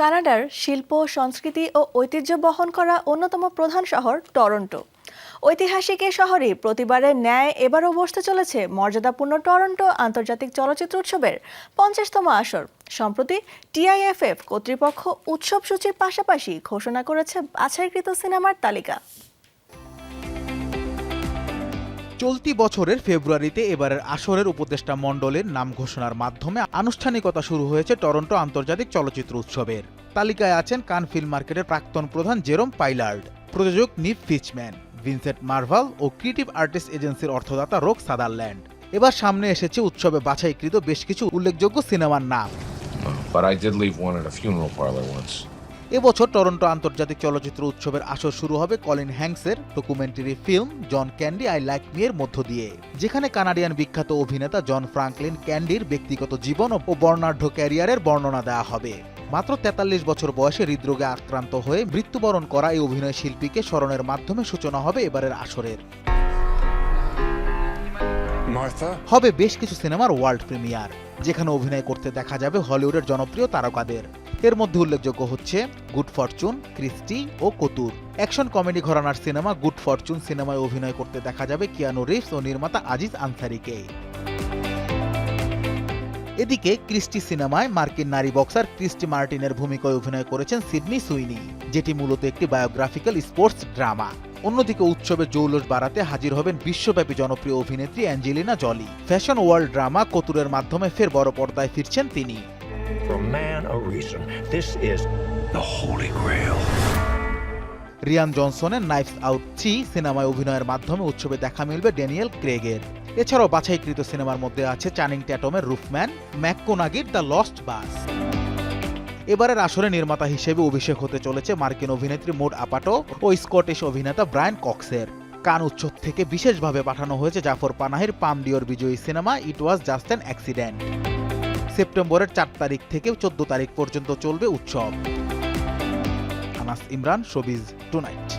কানাডার শিল্প, সংস্কৃতি ও ঐতিহ্য বহন করা অন্যতম প্রধান শহর টরন্টো। ঐতিহাসিক এ শহরে প্রতিবারের ন্যায় এবারও বসতে চলেছে মর্যাদাপূর্ণ টরন্টো আন্তর্জাতিক চলচ্চিত্র উৎসবের পঞ্চাশতম আসর। সম্প্রতি টিআইএফএফ কর্তৃপক্ষ উৎসব সূচির পাশাপাশি ঘোষণা করেছে বাছাইকৃত সিনেমার তালিকা। চলতি বছরের ফেব্রুয়ারিতে এবারের আসরের উপদেষ্টা মণ্ডলের নাম ঘোষণার মাধ্যমে আনুষ্ঠানিকতা শুরু হয়েছে টরন্টো আন্তর্জাতিক চলচ্চিত্র উৎসবের। তালিকায় আছেন কান ফিল্ম মার্কেটের প্রাক্তন প্রধান জেরোম পাইলার্ড, প্রযোজক নিপ ফিচম্যান, ভিনসেন্ট মার্ভাল ও ক্রিয়েটিভ আর্টিস্ট এজেন্সির অর্থদাতা রোক সাদারল্যান্ড। এবার সামনে এসেছে উৎসবে বাছাইকৃত বেশ কিছু উল্লেখযোগ্য সিনেমার নাম। But I did leave one at a funeral parlor once. এবছর টরন্টো আন্তর্জাতিক চলচ্চিত্র উৎসবের আসর শুরু হবে Colin হ্যাংসের documentary film John Candy I Like Me এর মধ্য দিয়ে। যেখানে কানাডিয়ান বিখ্যাত অভিনেতা জন ফ্রাঙ্কলিন ক্যান্ডির ব্যক্তিগত জীবন ও বর্ণাঢ্য ক্যারিয়ারের বর্ণনা দেওয়া হবে। মাত্র তেতাল্লিশ বছর বয়সে হৃদরোগে আক্রান্ত হয়ে মৃত্যুবরণ করা এই অভিনয় শিল্পীকে স্মরণের মাধ্যমে সূচনা হবে এবারের আসরের। হবে বেশ কিছু সিনেমার ওয়ার্ল্ড প্রিমিয়ার যেখানে অভিনয় করতে দেখা যাবে হলিউডের জনপ্রিয় তারকাদের। এর মধ্যে উল্লেখযোগ্য হচ্ছে গুড ফরচুন, ক্রিস্টি ও কতুর। অ্যাকশন কমেডি ঘরানার সিনেমা গুড ফরচুন সিনেমায় অভিনয় করতে দেখা যাবে কিয়ানো রিভস ও নির্মাতা আজিজ আনসারিকে। এদিকে ক্রিস্টি সিনেমায় মার্কিন নারী বক্সার ক্রিস্টি মার্টিনের ভূমিকায় অভিনয় করেছেন সিডনি সুইনি, যেটি মূলত একটি বায়োগ্রাফিক্যাল স্পোর্টস ড্রামা। অন্যদিকে উৎসবে জৌলস বাড়াতে হাজির হবেন বিশ্বব্যাপী জনপ্রিয় অভিনেত্রী Angelina Jolie. Fashion world drama কতুরের মাধ্যমে ফের বড় পর্দায় ফিরছেন তিনি। For man a reason. This is the Holy Grail. Rian জনসনের Knives out three সিনেমায় অভিনয়ের মাধ্যমে উৎসবে দেখা মিলবে ড্যানিয়েল ক্রেগের এছাড়াও বাছাইকৃত সিনেমার মধ্যে আছে চানিং ট্যাটমের রুফম্যান ম্যাককোনাগির দ্য লস্ট বাস এবারের আসরে নির্মাতা হিসেবে অভিষেক হতে চলেছে মার্কিন অভিনেত্রী মোড আপাটো ও স্কটিশ অভিনেতা ব্রায়ান কক্সের কান উৎসব থেকে বিশেষভাবে পাঠানো হয়েছে জাফর পানাহির পাম ডিওর বিজয়ী cinema It Was Just an Accident সেপ্টেম্বরের চার তারিখ থেকে চোদ্দ তারিখ পর্যন্ত চলবে উৎসব। Anas Imran showbiz tonight.